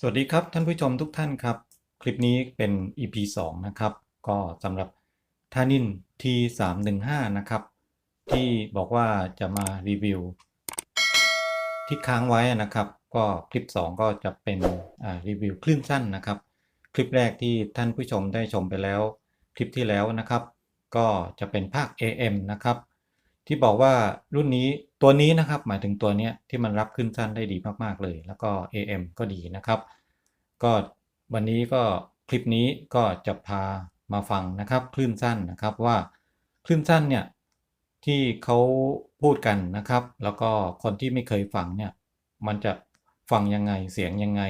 สวัสดีครับท่านผู้ชมทุกท่านครับ คลิปนี้เป็น EP 2 นะครับ ก็สำหรับทานิน T315 นะครับ ที่บอกว่าจะมารีวิว ที่ค้างไว้นะครับ ก็คลิป 2 ก็จะเป็นรีวิวคลื่นสั้นนะครับ คลิปแรกที่ท่านผู้ชมได้ชมไปแล้ว คลิปที่แล้วนะครับ ก็จะเป็นภาค AM นะครับ ที่บอกว่ารุ่นนี้ตัวนี้นะครับหมายถึงตัวเนี้ยที่มันรับขึ้นสั้นได้ดีมากๆเลย แล้วก็ AM ก็ดีนะครับ ก็วันนี้ก็คลิปนี้ก็จะพามาฟังนะครับ คลื่นสั้นนะครับว่าคลื่นสั้นเนี่ยที่เขาพูดกันนะครับ แล้วก็คนที่ไม่เคยฟังเนี่ยมันจะฟังยังไงเสียงยังไง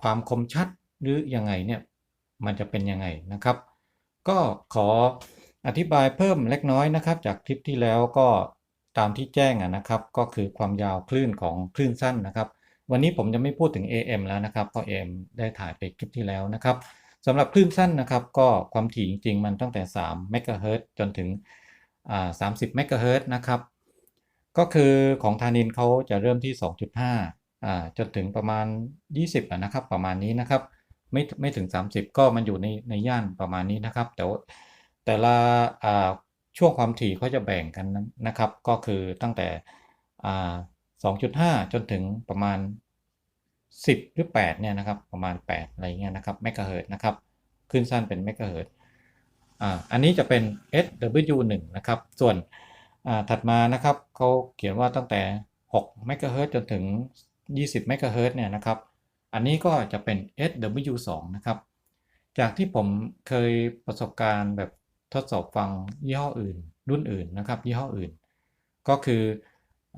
ความคมชัดหรือยังไงเนี่ยมันจะเป็นยังไงนะครับ ก็ขอ อธิบายเพิ่มเล็กน้อยนะครับ จากคลิปที่แล้วก็ตามที่แจ้งนะครับ ก็คือความยาวคลื่นของคลื่นสั้นนะครับ วันนี้ผมจะไม่พูดถึง AM แล้วนะครับเพราะ AM ได้ถ่ายไปคลิปที่แล้วนะครับสำหรับคลื่นสั้นนะครับก็ความถี่จริงๆ มันตั้งแต่3เมกะเฮิรตจนถึงอ่า30เมกะเฮิรตนะครับก็คือของทานินเขาจะเริ่มที่ 2.5อ่าจนถึงประมาณ 20นะครับประมาณนี้นะครับไม่ไม่ถึง 30 ก็มันอยู่ในในย่านประมาณนี้นะครับแต่ว่า แต่ละช่วงความถี่เขาจะแบ่งกันนะครับ ก็คือตั้งแต่อ่า2.5 จนถึงประมาณ 10 หรือ 8 เนี่ยนะครับ ประมาณ 8 อะไรเงี้ยนะครับเมกะเฮิรตซ์นะครับขึ้นสั้นเป็นเมกะเฮิร์ตอันนี้จะเป็น SW1 นะครับ ส่วนถัดมานะครับเขาเขียนว่าตั้งแต่6เมกะเฮิรตซ์จนถึง 20เมกะเฮิรตซ์เนี่ยนะครับ อันนี้ก็จะเป็น SW2 นะครับ จากที่ผมเคยประสบการณ์แบบ ทดสอบฟังยี่ห้ออื่น รุ่นอื่นนะครับ ยี่ห้ออื่น ก็คือ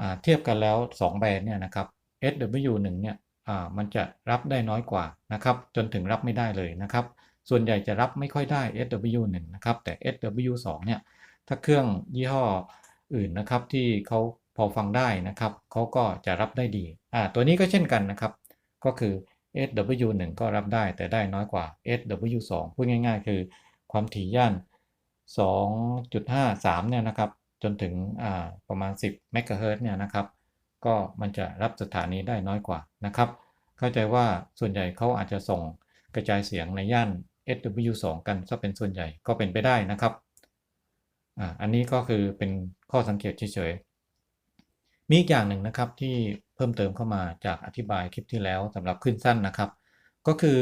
อเทียบกันแล้ว 2 แบรนด์เนี่ยนะครับ SW1 เนี่ยอ่ามันจะรับได้น้อยกว่านะครับ จนถึงรับไม่ได้เลยนะครับ ส่วนใหญ่จะรับไม่ค่อยได้ SW1 นะครับ แต่ SW2 เนี่ยถ้าเครื่องยี่ห้ออื่นนะครับที่เขาพอฟังได้นะครับเขาก็จะรับได้ดีอ่าตัวนี้ก็เช่นกันนะครับ ก็คือ SW1 ก็รับได้แต่ได้น้อยกว่า SW2 พูดง่าย ๆ คือความถี่ย่าน 2.53เนี่ยนะครับ จนถึงประมาณ 10เมกะเฮิรตซ์เนี่ยนะครับ ก็มันจะรับสถานีได้น้อยกว่านะครับ เข้าใจว่าส่วนใหญ่เขาอาจจะส่งกระจายเสียงในย่าน SW2 กันซะเป็นส่วนใหญ่ก็เป็นไปได้นะครับอ,อันนี้ก็คือเป็นข้อสังเกตเฉยๆ มีอีกอย่างหนึ่งนะครับที่เพิ่มเติมเข้ามาจากอธิบายคลิปที่แล้วสำหรับคลื่นสั้นนะครับ ก็คือ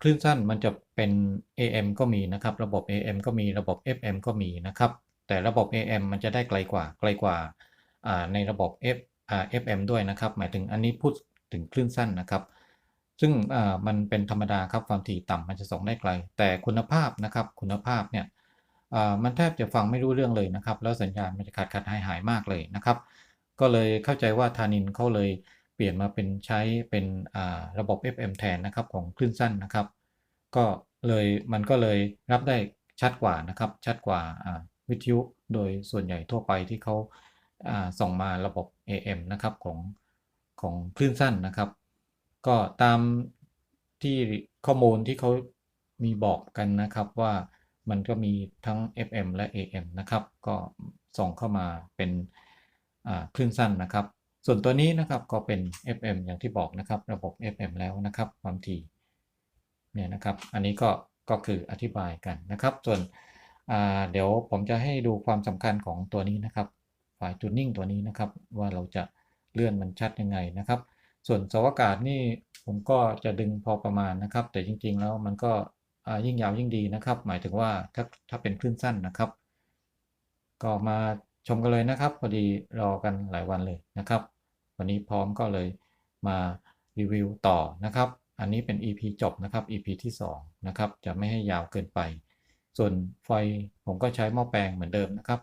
คลื่นสั้นมันจะเป็น AM ก็มีนะครับ ระบบ AM ก็มีระบบ FM ก็มีนะครับ แต่ระบบ AM มันจะได้ไกลกว่าไกลกว่าในระบบ F FM ด้วยนะครับ หมายถึงอันนี้พูดถึงคลื่นสั้นนะครับ ซึ่งมันเป็นธรรมดาครับความถี่ต่ำมันจะส่งได้ไกล แต่คุณภาพนะครับคุณภาพเนี่ยมันแทบจะฟังไม่รู้เรื่องเลยนะครับ แล้วสัญญาณมันจะขาดขาดหายหายมากเลยนะครับ ก็เลยเข้าใจว่าทานินเขาเลย เปลี่ยนมาเป็นใช้เป็นระบบ FM แทนนะครับของคลื่นสั้นนะครับ ก็เลยมันก็เลยรับได้ชัดกว่านะครับ ชัดกว่าวิทยุโดยส่วนใหญ่ทั่วไปที่เขาาส่งมาระบบ AM นะครับของของคลื่นสั้นนะครับ ก็ตามที่ข้อมูลที่เขามีบอกกันนะครับว่ามันก็มีทั้ง FM และ AM นะครับ ก็ส่งเข้ามาเป็นคลื่นสั้นนะครับ ส่วนตัวนี้นะครับก็เป็น FM อย่างที่บอกนะครับ ระบบ FM แล้วนะครับความถี่เนี่ยนะครับอันนี้ก็ก็คืออธิบายกันนะครับ ส่วนเดี๋ยวผมจะให้ดูความสำคัญของตัวนี้นะครับฝ่ายจูนนิ่งตัวนี้นะครับ ว่าเราจะเลื่อนมันชัดยังไงนะครับ ส่วนสาอากาศนี่ผมก็จะดึงพอประมาณนะครับ แต่จริง ๆ แล้วมันก็ยิ่งยาวยิ่งดีนะครับ หมายถึงว่าถ้าถ้าเป็นคลื่นสั้นนะครับ ก็มาชมกันเลยนะครับ พอดีรอกันหลายวันเลยนะครับ วันนี้พร้อมก็เลยมารีวิวต่อนะครับ อันนี้เป็น EP จบนะครับ EP ที่2นะครับ จะไม่ให้ยาวเกินไป ส่วนไฟผมก็ใช้หม้อแปลงเหมือนเดิมนะครับ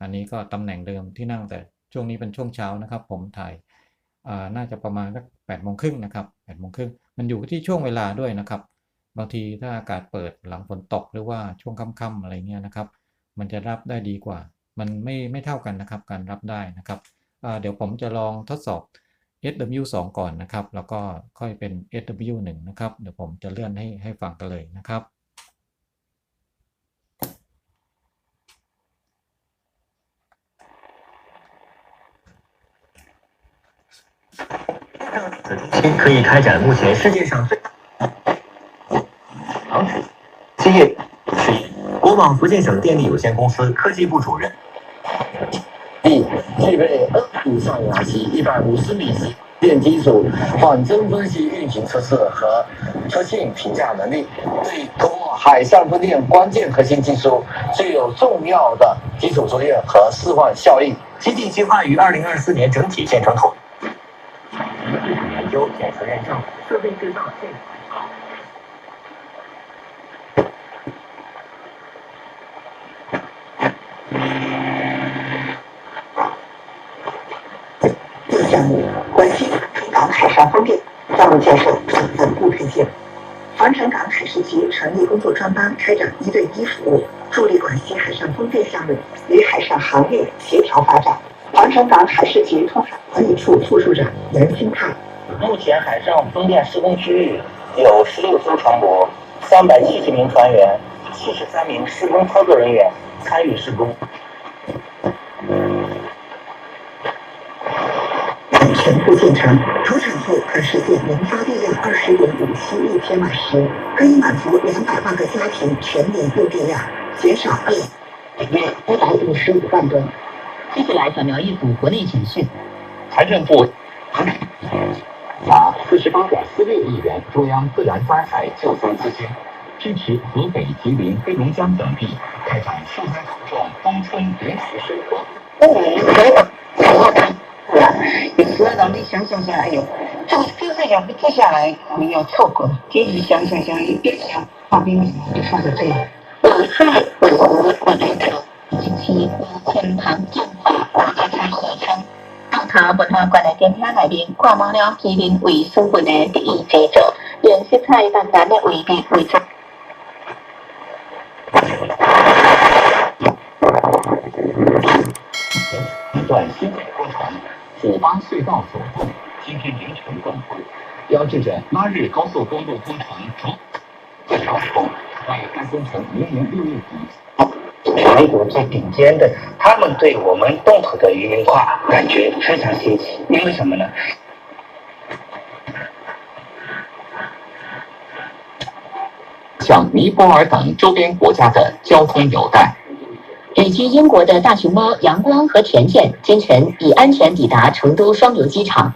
อันนี้ก็ตำแหน่งเดิมที่นั่งแต่ช่วงนี้เป็นช่วงเช้านะครับ ผมถ่ายาน่าจะประมาณสักแปดโมงครึ่งนะครับแปดโมงครึ่งมันอยู่ที่ช่วงเวลาด้วยนะครับ บางทีถ้าอากาศเปิดหลังฝนตกหรือว่าช่วงค่ำๆอะไรเงี้ยนะครับ มันจะรับได้ดีกว่า มันไม่ไม่เท่ากันนะครับ การรับได้นะครับ เดี๋ยวผมจะลองทดสอบ SW2 ก่อนนะครับ แล้วก็ค่อยเป็น SW1 นะครับ เดี๋ยวผมจะเลื่อนให้ให้ฟังกันเลยนะครับ ค 可以开展目前世界上最长指企业事业。国网福建省电力有限公司科技部主任。 一具备 N 以上压机一百五十米级电机组缓增分析运行测试和车性评价能力，对通过海上风电关键核心技术具有重要的基础作用和示范效应。基地计划于二零二四年整体建成投。研究、检测、认证、设备制造、现航班，开展一对一服务，助力广西海上风电项目与海上行业协调发展。防城港海事局通海管理处副处长杨新泰。目前海上风电施工区域有十六艘船舶、三百七十名船员、七十三名施工操作人员参与施工。全部建成，投产后可实现年发电量二十点五七亿千瓦时，可以满足两百万个家庭全年用电量，减少二约一百五十五万吨。接下来扫描一组国内简讯。财政部拿四十八点四六亿元中央自然灾害救灾资金，支持河北、吉林、黑龙江等地开展受灾群众冬春临时生活。有时候让你想想想，哎呦，这个这个两个接下来我们要错过了，接着想想想，一边想画边就放在这里。我在为我们我来头，近期天堂进化国家餐合称。上头本台国内电影内面挂满了吉林卫生部的第一制作，用色彩淡淡的卫地为主。一段新铁工程隧道走动，今天凌晨关闭，标志着拉日高速公路工程逐步完工，该工程明年六月底全国最顶尖的，他们对我们洞口的渔民化感觉非常新奇，因为什么呢？像尼泊尔等周边国家的交通纽带。旅居英国的大熊猫阳光和甜甜今晨已安全抵达成都双流机场。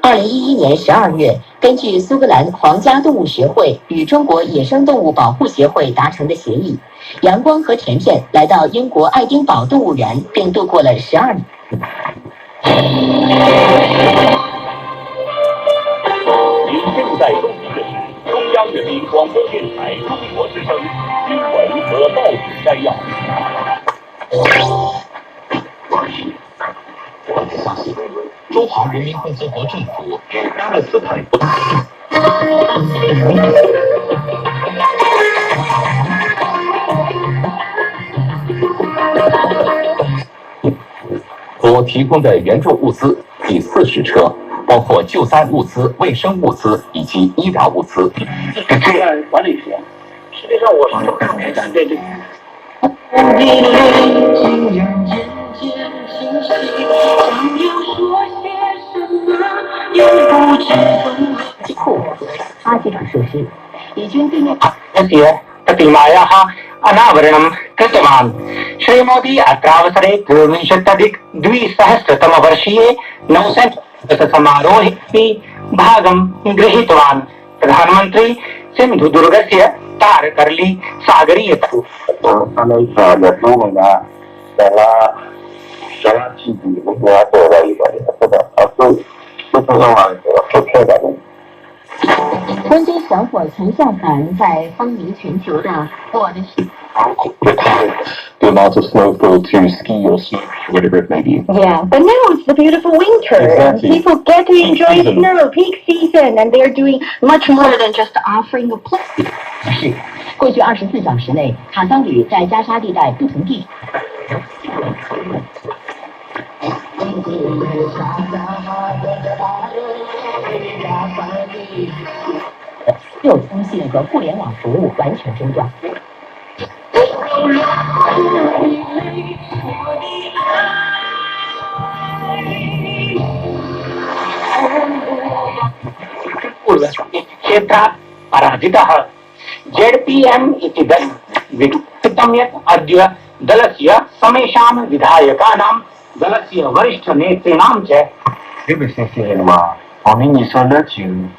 二零一一年十二月，根据苏格兰皇家动物学会与中国野生动物保护协会达成的协议，阳光和甜甜来到英国爱丁堡动物园，并度过了十二年。您正在收听的是中央人民广播电台中国之声新闻和报纸摘要。中华人民共和国政府与巴勒斯坦国所提供的援助物资第四十车，包括救灾物资、卫生物资以及医疗物资。这个管理学，实际上我是特别反对这个。库阿机场设施，以军地面 तस्य प्रतिमायाः अनावरणं कृतवान् श्रीमोदी अत्रावसरे द्वाविंशत्यधिक द्विसहस्रतमवर्षीये नौसैन्यसमारोहे भागं गृहीतवान् प्रधानमन्त्री सिन्धुदुर्गस्य तारकर्ली सागरीयत 他 们呃也给我们在拉在拉基地我们要做到一个这个他是是这种啊是漂亮的。温州小伙陈笑涵在风靡全球的《我的世 the amount of snowfall to ski or surf, whatever it may be. Yeah, but now it's the beautiful winter and Exactly. people get to enjoy season. snow, peak season, and they're doing much more than just offering a place. 是，过去二十四小时内，卡桑旅在加沙地带不同地 六通信和互联网服务完全中断。 क्षेत्रात् पराजितः जेडपीएम इति दल विकसितं यत् अद्य दलस्य समेषां विधायकानां दलस्य वरिष्ठनेतॄणां च 这个是是的嘛，后面你说那就，你说是把不了我是的，但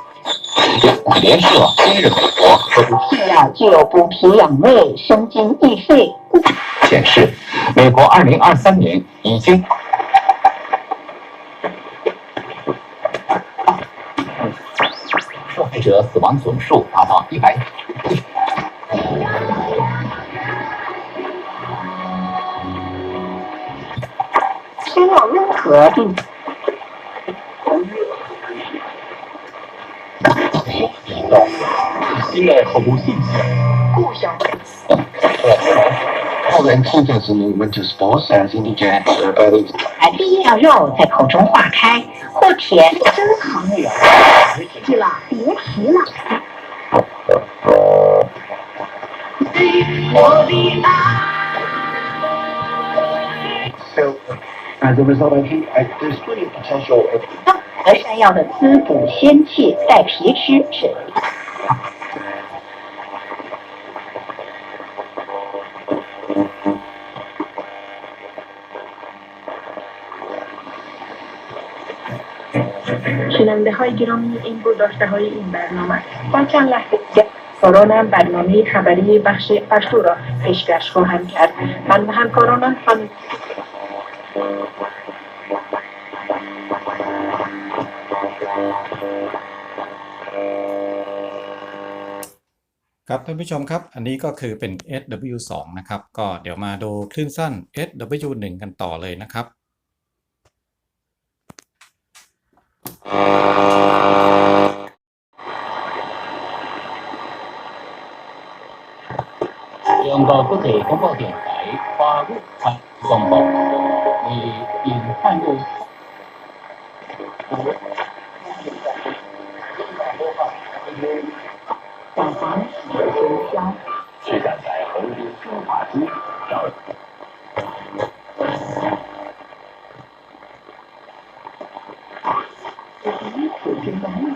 联涉今日美国和这样就有补脾养胃、生津益肺。显示，美国二零二三年已经受害者死亡总数达到一百。没有任何病新的好恶心！不想。哎呀！好难吃，但我们就是包三兄弟卷。哎，冰条肉在口中化开，好甜。真好味啊！对了，别提了。我的爱。啊，和山药的滋补仙气带皮吃是。شنونده های گرامی این بود داشته های این برنامه با چند لحظه دیگر سالانم برنامه خبری بخش پشتو را پیشکش خواهم کرد من و همکارانم هم ครับท่านผู้ชมครับ อันนี้ก็คือเป็น SW2 นะครับ ก็เดี๋ยวมาดูคลื่นสั้น SW1 กันต่อเลยนะครับ trường vào có thể có vào hiện tại qua bước phạt dòng bọc thì tìm hai ngôi 我第一次见到瑞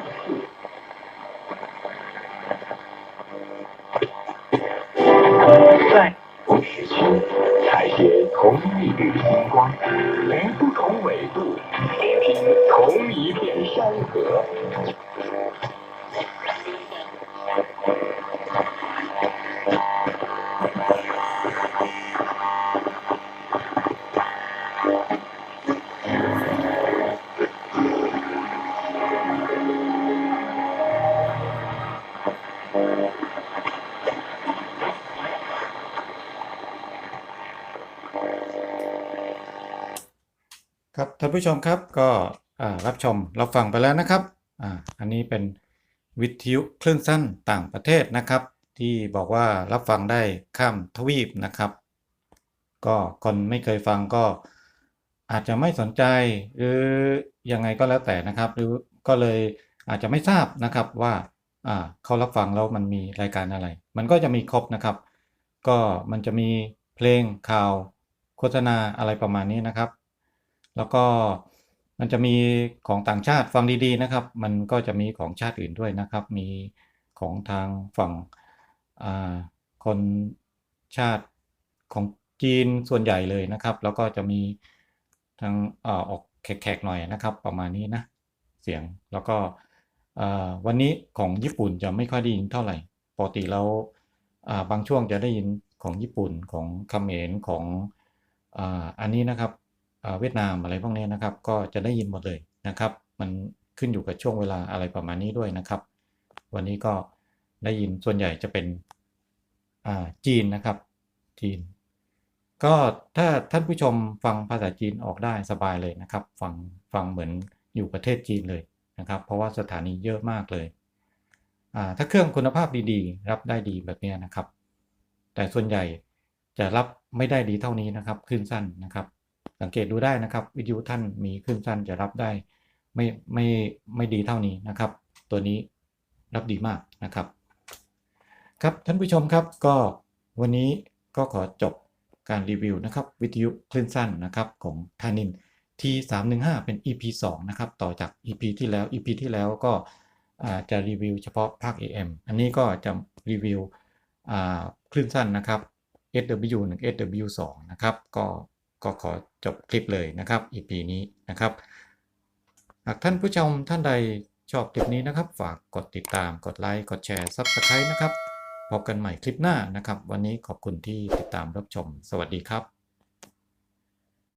านผู้ชมครับก็รับชมรับฟังไปแล้วนะครับออันนี้เป็นวิทยุคลื่นสั้นต่างประเทศนะครับ ที่บอกว่ารับฟังได้ข้ามทวีปนะครับ ก็คนไม่เคยฟังก็อาจจะไม่สนใจหรือยังไงก็แล้วแต่นะครับ หรือก็เลยอาจจะไม่ทราบนะครับว่าเขารับฟังแล้วมันมีรายการอะไร มันก็จะมีครบนะครับ ก็มันจะมีเพลงข่าวโฆษณาอะไรประมาณนี้นะครับ แล้วก็มันจะมีของต่างชาติฟังดีๆนะครับ มันก็จะมีของชาติอื่นด้วยนะครับ มีของทางฝั่งคนชาติของจีนส่วนใหญ่เลยนะครับ แล้วก็จะมีทางอออกแขกๆหน่อยนะครับ ประมาณนี้นะเสียงแล้วก็วันนี้ของญี่ปุ่นจะไม่ค่อยได้ยินเท่าไหร่ปกติแล้วบางช่วงจะได้ยินของญี่ปุ่นของเขมรของอ,อันนี้นะครับ เวียดนามอะไรพวกนี้นะครับ ก็จะได้ยินหมดเลยนะครับ มันขึ้นอยู่กับช่วงเวลาอะไรประมาณนี้ด้วยนะครับ วันนี้ก็ได้ยินส่วนใหญ่จะเป็นอ่าจีนนะครับจีน ก็ถ้าท่านผู้ชมฟังภาษาจีนออกได้สบายเลยนะครับ ฟังฟังเหมือนอยู่ประเทศจีนเลยนะครับ เพราะว่าสถานีเยอะมากเลยอ่าถ้าเครื่องคุณภาพดีๆ รับได้ดีแบบนี้นะครับ แต่ส่วนใหญ่จะรับไม่ได้ดีเท่านี้นะครับคลื่นสั้นนะครับ สังเกตดูได้นะครับ วิทยุท่านมีคลื่นสั้นจะรับได้ไม่ไม่ไม่ดีเท่านี้นะครับ ตัวนี้รับดีมากนะครับ ครับท่านผู้ชมครับก็วันนี้ก็ขอจบการรีวิวนะครับ วิทยุคลื่นสั้นนะครับของทานิน T315 เป็น EP 2 นะครับ ต่อจาก EP ที่แล้ว EP ที่แล้วก็จะรีวิวเฉพาะภาค AM อันนี้ก็จะรีวิวคลื่นสั้นนะครับ SW 1 SW 2 นะครับ ก็ ก็ขอจบคลิปเลยนะครับ EP นี้นะครับ หากท่านผู้ชมท่านใดชอบคลิปนี้นะครับ ฝากกดติดตามกดไลค์กดแชร์ Subscribe นะครับพบกันใหม่คลิปหน้านะครับ วันนี้ขอบคุณที่ติดตามรับชม สวัสดีครับ